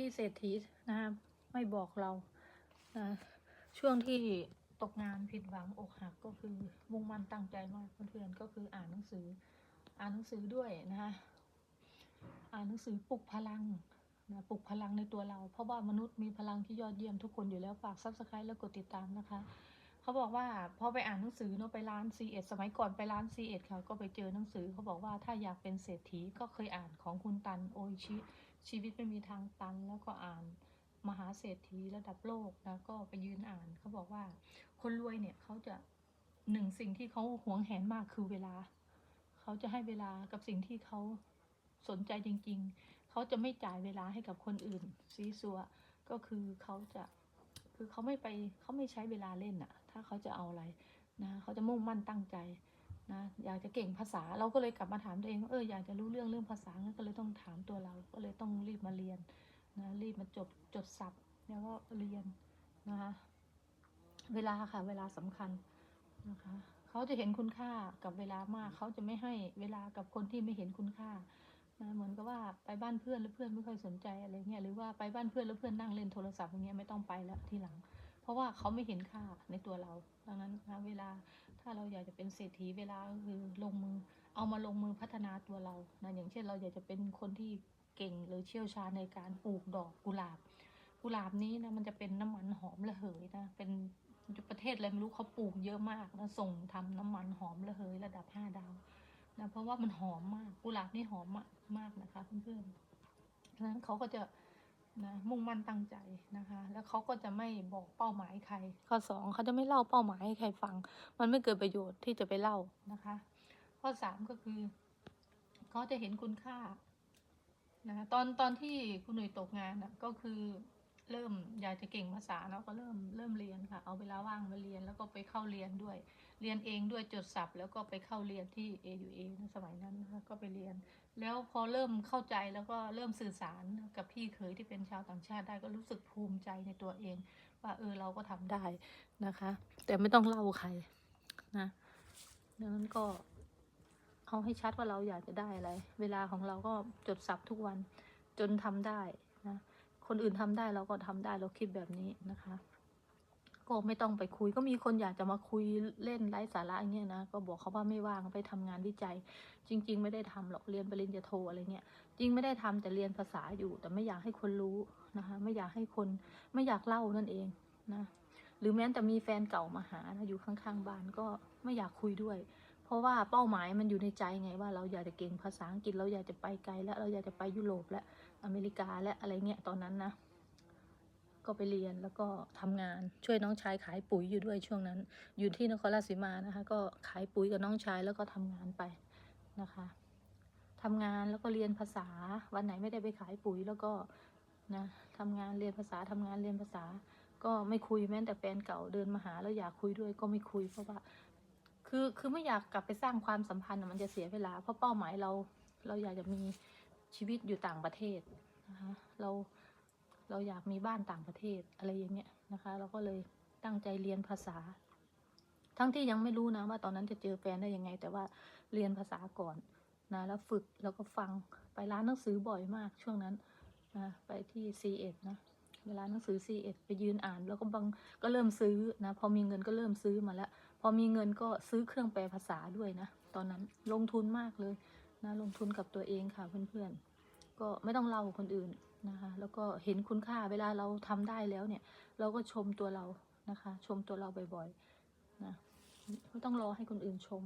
ที่เศรษฐีนะคะไม่บอกเรานะช่วงที่ตกงานผิดหวังอกหักก็คือมุ่งมั่นตั้งใจมากเพื่อนๆก็คืออ่านหนังสือ อ่านหนังสือด้วยนะคะอ่านหนังสือปลุกพลังนะปลุกพลังในตัวเรา เพราะว่ามนุษย์มีพลังที่ยอดเยี่ยมทุกคนอยู่แล้วฝาก subscribe แล้วกดติดตามนะคะ เขาบอกว่าพอไปอ่านหนังสือเนาะไปร้าน c ีเอ็ดสมัยก่อนไปร้าน c ีเอ็ดค่ะก็ไปเจอหนังสือเขาบอกว่าถ้าอยากเป็นเศรษฐีก็เคยอ่านของคุณตันโอชิ ชีวิตไม่มีทางตันแล้วก็อ่านมหาเศรษฐีระดับโลกนะก็ไปยืนอ่านเขาบอกว่า คนรวยเนี่ยเขาจะหนึ่งสิ่งที่เขาหวงแหนมากคือเวลา เขาจะให้เวลากับสิ่งที่เขาสนใจจริง ๆ เขาจะไม่จ่ายเวลาให้กับคนอื่นซีซัวก็คือเขาจะคือเขาไม่ไปเขาไม่ใช้เวลาเล่นอะถ้าเขาจะเอาอะไรนะเขาจะมุ่งมั่นตั้งใจ นะอยากจะเก่งภาษาเราก็เลยกลับมาถามตัวเองว่าเอออยากจะรู้เรื่องเรื่องภาษางั้นก็เลยต้องถามตัวเรา ก็เลยต้องรีบมาเรียนนะรีบมาจดจดศัพท์แล้วก็เรียนนะคะเวลาค่ะเวลาสำคัญนะคะเขาจะเห็นคุณค่ากับเวลามากเขาจะไม่ให้เวลากับคนที่ไม่เห็นคุณค่านะเหมือนกับว่าไปบ้านเพื่อนแล้วเพื่อนไม่ค่อยสนใจอะไรเงี้ยหรือว่าไปบ้านเพื่อนแล้วเพื่อนนั่งเล่นโทรศัพท์อย่างเงี้ยไม่ต้องไปแล้วทีหลัง เพราะว่าเขาไม่เห็นค่าในตัวเราดังนั้นนะเวลา ถ้าเราอยากจะเป็นเศรษฐีเวลาก็คือลงมือ เอามาลงมือพัฒนาตัวเรานะอย่างเช่นเราอยากจะเป็นคนที่เก่งหรือเชี่ยวชาญในการปลูกดอกกุหลาบ กุหลาบนี้นะมันจะเป็นน้ำมันหอมระเหยนะเป็นประเทศอะไรไม่รู้เขาปลูกเยอะมากนะส่งทำน้ำมันหอมระเหยระดับห้าดาวนะเพราะว่ามันหอมมากกุหลาบนี่หอมมากมากนะคะเพื่อนๆดังนั้นเขาก็จะ นะมุ่งมั่นตั้งใจนะคะ แล้วเขาก็จะไม่บอกเป้าหมายใคร ข้อสองเขาจะไม่เล่าเป้าหมายให้ใครฟัง มันไม่เกิดประโยชน์ที่จะไปเล่านะคะ ข้อสามก็คือเขาจะเห็นคุณค่านะคะตอนตอนที่คุณหนุ่ยตกงานนะก็คือ เริ่มอยากจะเก่งภาษาแล้วก็เริ่มเริ่มเรียนค่ะ เอาเวลาว่างมาเรียนแล้วก็ไปเข้าเรียนด้วย เรียนเองด้วยจดศัพท์แล้วก็ไปเข้าเรียนที่ AUA นะสมัยนั้นนะคะก็ไปเรียน แล้วพอเริ่มเข้าใจแล้วก็เริ่มสื่อสารกับพี่เคยที่เป็นชาวต่างชาติได้ก็รู้สึกภูมิใจในตัวเอง ว่าเออเราก็ทำได้นะคะ แต่ไม่ต้องเล่าใครนะดังนั้นก็เอาให้ชัดว่าเราอยากจะได้อะไร เวลาของเราก็จดสับทุกวันจนทำได้ คนอื่นทำได้เราก็ทำได้เราคิดแบบนี้นะคะ ก็ไม่ต้องไปคุยก็มีคนอยากจะมาคุยเล่นไร้สาระอย่างเงี้ยนะก็บอกเขาว่าไม่ว่างไปทำงานวิจัย จริง ๆ ไม่ได้ทำหรอกเรียนปริญญาโทอะไรเงี้ยจริงไม่ได้ทำแต่เรียนภาษาอยู่ แต่ไม่อยากให้คนรู้นะคะ ไม่อยากให้คนไม่อยากเล่านั่นเองนะหรือแม้แต่มีแฟนเก่ามาหานะอยู่ข้างๆบ้านก็ไม่อยากคุยด้วย เพราะว่าเป้าหมายมันอยู่ในใจไงว่าเราอยากจะเก่งภาษาอังกฤษเราอยากจะไปไกลแล้วเราอยากจะไปยุโรปและ อเมริกาและอะไรเงี้ยตอนนั้นนะ ก็ไปเรียนแล้วก็ทำงานช่วยน้องชายขายปุ๋ยอยู่ด้วยช่วงนั้น อยู่ที่นครราชสีมานะคะ ก็ขายปุ๋ยกับน้องชายแล้วก็ทำงานไปนะคะทำงานแล้วก็เรียนภาษาวันไหนไม่ได้ไปขายปุ๋ยแล้วก็นะทำงานเรียนภาษาทำงานเรียนภาษา ก็ไม่คุยแม้แต่แฟนเก่าเดินมาหาแล้วอยากคุยด้วยก็ไม่คุยเพราะว่า คือคือไม่อยากกลับไปสร้างความสัมพันธ์มันจะเสียเวลาเพราะเป้าหมายเราเราอยากจะมี ชีวิตอยู่ต่างประเทศนะคะเราเราอยากมีบ้านต่างประเทศอะไรอย่างเงี้ยนะคะ เราก็เลยตั้งใจเรียนภาษา ทั้งที่ยังไม่รู้นะว่าตอนนั้นจะเจอแฟนได้ยังไง แต่ว่าเรียนภาษาก่อนนะแล้วฝึกแล้วก็ฟังไปร้านหนังสือบ่อยมากช่วงนั้นนะไปที่ C1 นะเวลาหนังสือ C1 ไปยืนอ่าน แล้วก็บางก็เริ่มซื้อนะพอมีเงินก็เริ่มซื้อมาแล้ว พอมีเงินก็ซื้อเครื่องแปลภาษาด้วยนะ ตอนนั้นลงทุนมากเลย นะลงทุนกับตัวเองค่ะเพื่อนๆ ก็ไม่ต้องเล่าคนอื่นนะคะ แล้วก็เห็นคุณค่าเวลาเราทำได้แล้วเนี่ย เราก็ชมตัวเรานะคะ ชมตัวเราบ่อยๆนะไม่ต้องรอให้คนอื่นชม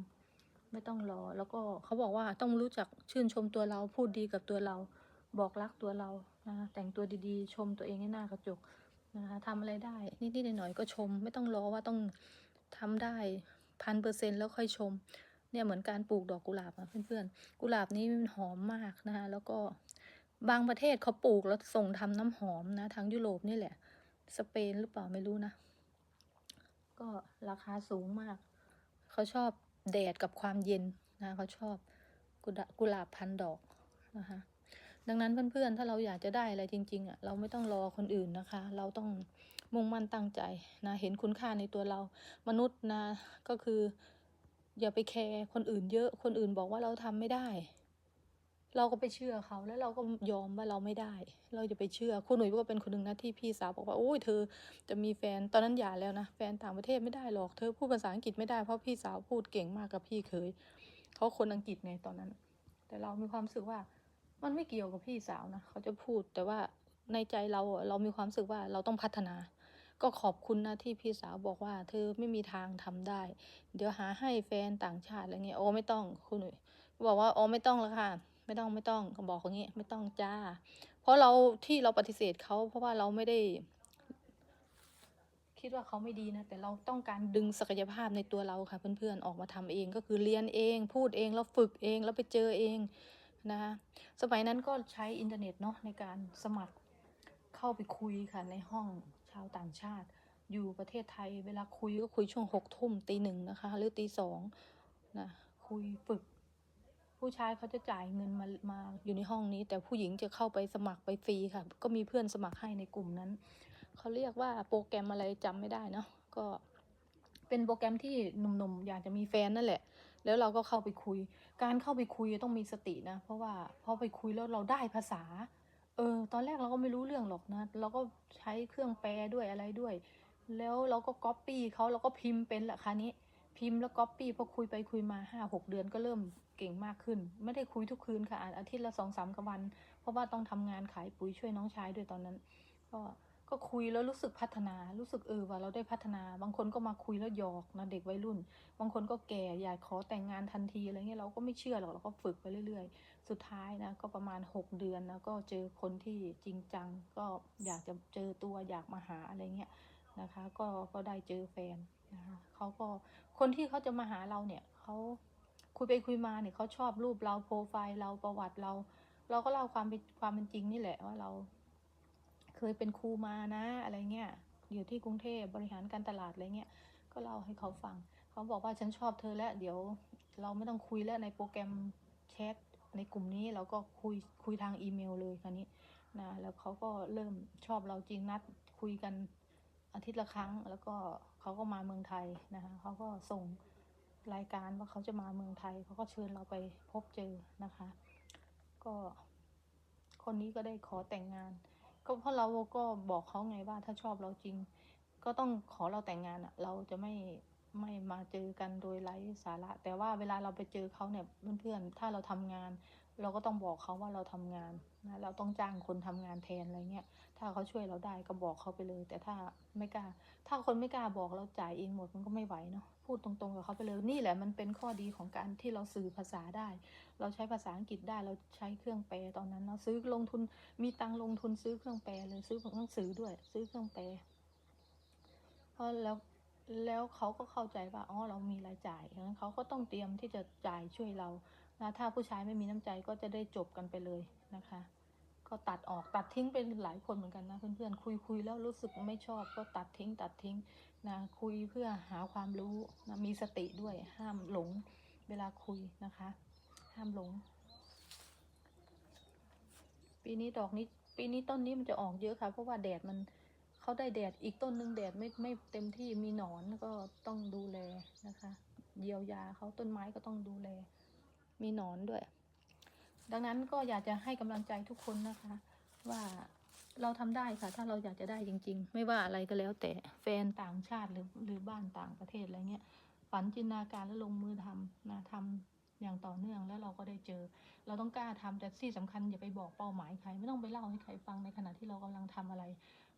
ไม่ต้องรอแล้วก็เขาบอกว่าต้องรู้จักชื่นชมตัวเราพูดดีกับตัวเรา บอกรักตัวเรานะคะแต่งตัวดีๆ ชมตัวเองให้หน้ากระจกนะคะทำอะไรได้นิดๆหน่อยๆก็ชม ไม่ต้องรอว่าต้องทำได้พันเปอร์เซ็นแล้วค่อยชม เนี่ยเหมือนการปลูกดอกกุหลาบอะเพื่อนๆ กุหลาบนี้มันหอมมากนะคะแล้วก็บางประเทศเขาปลูกแล้วส่งทำน้ำหอมนะทางยุโรปนี่แหละ สเปนหรือเปล่าไม่รู้นะ ก็ราคาสูงมาก เขาชอบแดดกับความเย็นนะเขาชอบกุหลากุหลาบพันดอกนะคะดังนั้นเพื่อนๆ ถ้าเราอยากจะได้อะไรจริงๆอะเราไม่ต้องรอคนอื่นนะคะ เราต้องมุ่งมั่นตั้งใจนะ เห็นคุณค่าในตัวเรา มนุษย์นะ ก็คือ อย่าไปแคร์คนอื่นเยอะ คนอื่นบอกว่าเราทำไม่ได้ เราก็ไปเชื่อเขาแล้วเราก็ยอมว่าเราไม่ได้ เราจะไปเชื่อคุณหนุ่ยก็เป็นคนหนึ่งนะที่พี่สาวบอกว่าโอ้ยเธอจะมีแฟนตอนนั้นหย่าแล้วนะแฟนต่างประเทศไม่ได้หรอกเธอพูดภาษาอังกฤษไม่ได้เพราะพี่สาวพูดเก่งมากกับพี่เคยเขาคนอังกฤษไงตอนนั้น แต่เรามีความรู้สึกว่ามันไม่เกี่ยวกับพี่สาวนะเขาจะพูดแต่ว่าในใจเราเรามีความรู้สึกว่าเราต้องพัฒนา ก็ขอบคุณนะที่พี่สาวบอกว่า เธอไม่มีทางทำได้ เดี๋ยวหาให้แฟนต่างชาติอะไรเงี้ยโอ้ไม่ต้องคุณหนุ่ยบอกว่าโอ้ไม่ต้องแล้วค่ะ ไม่ต้องไม่ต้องก็บอกอย่างงี้ไม่ต้องจ้า เพราะเราที่เราปฏิเสธเขาเพราะว่าเราไม่ได้ คิดว่าเขาไม่ดีนะ แต่เราต้องการดึงศักยภาพในตัวเราค่ะ เพื่อนๆออกมาทำเองก็คือเรียนเอง พูดเองแล้วฝึกเองแล้วไปเจอเองนะคะสมัยนั้นก็ใช้อินเทอร์เน็ตเนาะในการสมัคร เข้าไปคุยค่ะในห้องชาวต่างชาติ อยู่ประเทศไทย เวลาคุยก็คุยช่วงหกทุ่มตีหนึ่งนะคะ หรือตีสองนะคุยฝึก ผู้ชายเขาจะจ่ายเงินมามาอยู่ในห้องนี้ แต่ผู้หญิงจะเข้าไปสมัครไปฟรีค่ะ ก็มีเพื่อนสมัครให้ในกลุ่มนั้นเขาเรียกว่าโปรแกรมอะไรจำไม่ได้เนาะก็เป็นโปรแกรมที่หนุ่มๆ อยากจะมีแฟนนั่นแหละ แล้วเราก็เข้าไปคุย การเข้าไปคุยต้องมีสตินะ เพราะว่าพอไปคุยแล้วเราได้ภาษา เออ ตอนแรกเราก็ไม่รู้เรื่องหรอกนะ เราก็ใช้เครื่องแปลด้วยอะไรด้วย แล้วเราก็ก๊อปปี้เขาเราก็พิมพ์เป็นแหละคราวนี้ พิมพ์แล้วก๊อปปี้พอคุยไปคุยมาห้าหกเดือนก็เริ่มเก่งมากขึ้น ไม่ได้คุยทุกคืนค่ะอาทิตย์ละสองสามกวัน เพราะว่าต้องทำงานขายปุ๋ยช่วยน้องชายด้วยตอนนั้น ก็ ก็คุยแล้วรู้สึกพัฒนา รู้สึกเออว่าเราได้พัฒนา บางคนก็มาคุยแล้วหยอกนะเด็กวัยรุ่น บางคนก็แก่อยากขอแต่งงานทันทีอะไรเงี้ยเราก็ไม่เชื่อหรอกเราก็ฝึกไปเรื่อยๆ สุดท้ายนะก็ประมาณ 6 เดือนนะก็เจอคนที่จริงจัง ก็อยากจะเจอตัวอยากมาหาอะไรเงี้ยนะคะ ก็ก็ได้เจอแฟนนะคะเขาก็คนที่เขาจะมาหาเราเนี่ยเขาคุยไปคุยมาเนี่ยเขาชอบรูปเราโปรไฟล์เราประวัติเรา เราก็เล่าความเป็นความเป็นจริงนี่แหละว่าเรา เคยเป็นครูมานะอะไรเงี้ยอยู่ที่กรุงเทพบริหารการตลาดอะไรเงี้ยก็เล่าให้เขาฟัง เขาบอกว่าฉันชอบเธอแล้ว เดี๋ยวเราไม่ต้องคุยแล้วในโปรแกรมแชทในกลุ่มนี้เราก็คุยคุยทางอีเมลเลยคราวนี้นะแล้วเขาก็เริ่มชอบเราจริงนัดคุยกันอาทิตย์ละครั้ง แล้วก็เขาก็มาเมืองไทยนะคะเขาก็ส่งรายการว่าเขาจะมาเมืองไทยเขาก็เชิญเราไปพบเจอนะคะ ก็คนนี้ก็ได้ขอแต่งงาน ก็เพราะเราก็บอกเขาไงว่าถ้าชอบเราจริง ก็ต้องขอเราแต่งงานอะเราจะไม่ไม่มาเจอกันโดยไร้สาระ แต่ว่าเวลาเราไปเจอเขาเนี่ยเพื่อนๆถ้าเราทำงาน เราก็ต้องบอกเขาว่าเราทำงานนะเราต้องจ้างคนทำงานแทนอะไรเงี้ยถ้าเขาช่วยเราได้ก็บอกเขาไปเลย แต่ถ้าไม่กล้า ถ้าคนไม่กล้าบอกเราจ่ายเองหมดมันก็ไม่ไหวเนาะ พูดตรงๆกับเขาไปเลยนี่แหละมันเป็นข้อดีของการที่เราสื่อภาษาได้ เราใช้ภาษาอังกฤษได้เราใช้เครื่องแปลตอนนั้นเนาซื้อลงทุนมีตังลงทุนซื้อเครื่องแปลเลยซื้อหนังสือด้วย ซื้อเครื่องแปลเพราะแล้วแล้วเขาก็เข้าใจว่าอ๋อเรามีรายจ่ายดังนั้นเขาก็ต้องเตรียมที่จะจ่ายช่วยเรานะถ้าผู้ชายไม่มีน้ำใจก็จะได้จบกันไปเลยนะคะ ก็ตัดออกตัดทิ้งเป็นหลายคนเหมือนกันนะเพื่อนๆคุยคุยแล้วรู้สึกไม่ชอบก็ตัดทิ้งตัดทิ้งนะคุยเพื่อหาความรู้นะมีสติด้วยห้ามหลงเวลาคุยนะคะ ห้ามหลง ปีนี้ดอกนี้ปีนี้ต้นนี้มันจะออกเยอะค่ะ เพราะว่าแดดมันเขาได้แดดอีกต้นหนึ่งแดดไม่ไม่เต็มที่มีหนอนก็ต้องดูแลนะคะ เยียวยาเขาต้นไม้ก็ต้องดูแล มีหนอนด้วย ดังนั้นก็อยากจะให้กำลังใจทุกคนนะคะ ว่าเราทำได้ค่ะ ถ้าเราอยากจะได้จริง ๆ ไม่ว่าอะไรก็แล้ว แต่แฟนต่างชาติหรือหรือบ้านต่างประเทศอะไรเงี้ยฝันจินตนาการแล้วลงมือทำนะทำอย่างต่อเนื่องแล้วเราก็ได้เจอ เราต้องกล้าทำแต่ที่สำคัญอย่าไปบอกเป้าหมายใคร ไม่ต้องไปเล่าให้ใครฟังในขณะที่เรากำลังทำอะไร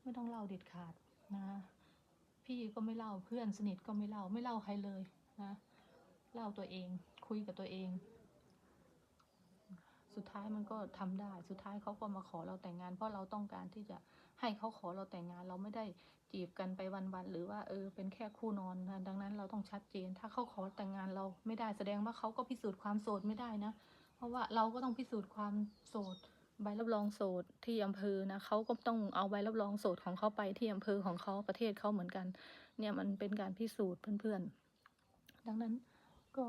ไม่ต้องเล่าเด็ดขาดนะพี่ก็ไม่เล่าเพื่อนสนิทก็ไม่เล่าไม่เล่าใครเลยนะเล่าตัวเองคุยกับตัวเอง สุดท้ายมันก็ทำได้ สุดท้ายเขาก็มาขอเราแต่งงาน เพราะเราต้องการที่จะให้เขาขอเราแต่งงาน เราไม่ได้จีบกันไปวันๆหรือว่าเออเป็นแค่คู่นอนนะดังนั้นเราต้องชัดเจน ถ้าเขาขอแต่งงานเราไม่ได้แสดงว่าเขาก็พิสูจน์ความโสดไม่ได้นะ เพราะว่าเราก็ต้องพิสูจน์ความโสดใบรับรองโสดที่อำเภอนะเขาก็ต้องเอาใบรับรองโสดของเขาไปที่อำเภอของเขาประเทศเขาเหมือนกัน เนี่ยมันเป็นการพิสูจน์เพื่อนๆ ดังนั้นก็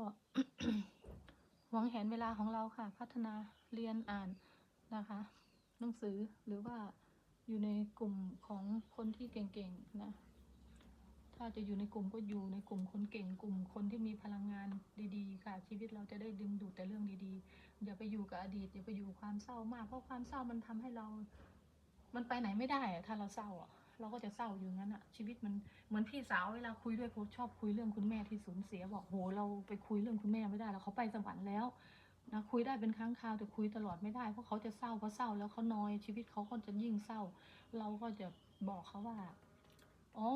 หวังแหนเวลาของเราค่ะ พัฒนา เรียนอ่านนะคะหนังสือหรือว่าอยู่ในกลุ่มของคนที่เก่งๆนะ ถ้าจะอยู่ในกลุ่มก็อยู่ในกลุ่มคนเก่งกลุ่มคนที่มีพลังงานดีๆ ค่ะ ชีวิตเราจะได้ดึงดูดแต่เรื่องดีๆ อย่าไปอยู่กับอดีตอย่าไปอยู่ความเศร้ามาก เพราะความเศร้ามันทำให้เรา มันไปไหนไม่ได้อะถ้าเราเศร้าอะเราก็จะเศร้าอยู่งั้นอะชีวิตมันเหมือนพี่สาวเวลาคุยด้วยเขาชอบคุยเรื่องคุณแม่ที่สูญเสียบอกโหเราไปคุยเรื่องคุณแม่ไม่ได้แล้วเขาไปสวรรค์แล้ว นะคุยได้เป็นครั้งคราวแต่คุยตลอดไม่ได้เพราะเขาจะเศร้าเพราะเศร้าแล้วเขานอยชีวิตเขาก็จะยิ่งเศร้า เราก็จะบอกเขาว่าอ๋อ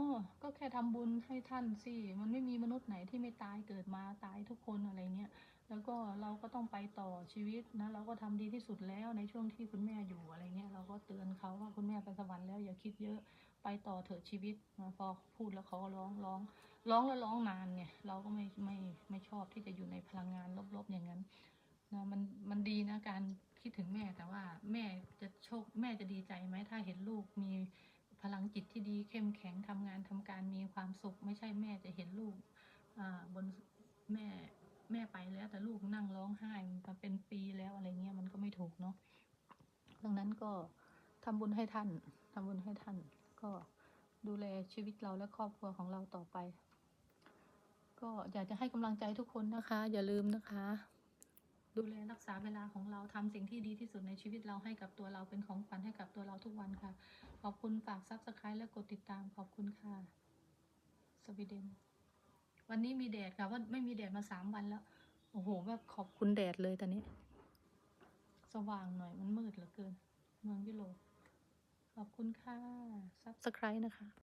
ก็แค่ทำบุญให้ท่านสิมันไม่มีมนุษย์ไหนที่ไม่ตายเกิดมาตายทุกคนอะไรเงี้ยแล้วก็เราก็ต้องไปต่อชีวิตนะเราก็ทำดีที่สุดแล้วในช่วงที่คุณแม่อยู่อะไรเงี้ยเราก็เตือนเขาว่าคุณแม่ไปสวรรค์แล้วอย่าคิดเยอะไปต่อเถอะชีวิตนะพอพูดแล้วเขาร้องร้องร้องแล้วร้องนานเนี่ยเราก็ไม่ไม่ไม่ชอบที่จะอยู่ในพลังงานลบๆอย่างนั้น นะมันมันดีนะการคิดถึงแม่แต่ว่าแม่จะโชคแม่จะดีใจไหมถ้าเห็นลูกมีพลังจิตที่ดีเข้มแข็งทำงานทำการมีความสุข ไม่ใช่แม่จะเห็นลูกอ่าบนแม่แม่ไปแล้ว แต่ลูกนั่งร้องไห้มาเป็นปีแล้วอะไรเงี้ยมันก็ไม่ถูกเนาะดังนั้นก็ทำบุญให้ท่านทำบุญให้ท่าน ก็ดูแลชีวิตเราและครอบครัวของเราต่อไป ก็อยากจะให้กำลังใจทุกคนนะคะ อย่าลืมนะคะ ดูแลรักษาเวลาของเราทำสิ่งที่ดีที่สุดในชีวิตเราให้กับตัวเราเป็นของขวัญให้กับตัวเราทุกวันค่ะ ขอบคุณฝากซับสไคร b e และกดติดตามขอบคุณค่ะสวีเดน วันนี้มีแดดค่ะว่าไม่มีแดดมาสามวันแล้ว โอ้โหแบบขอบคุณแดดเลยตอนนี้ สว่างหน่อยมันมืดเหลือเกิน เมืองยุโรปขอบคุณค่ะซับสไคร b e นะคะ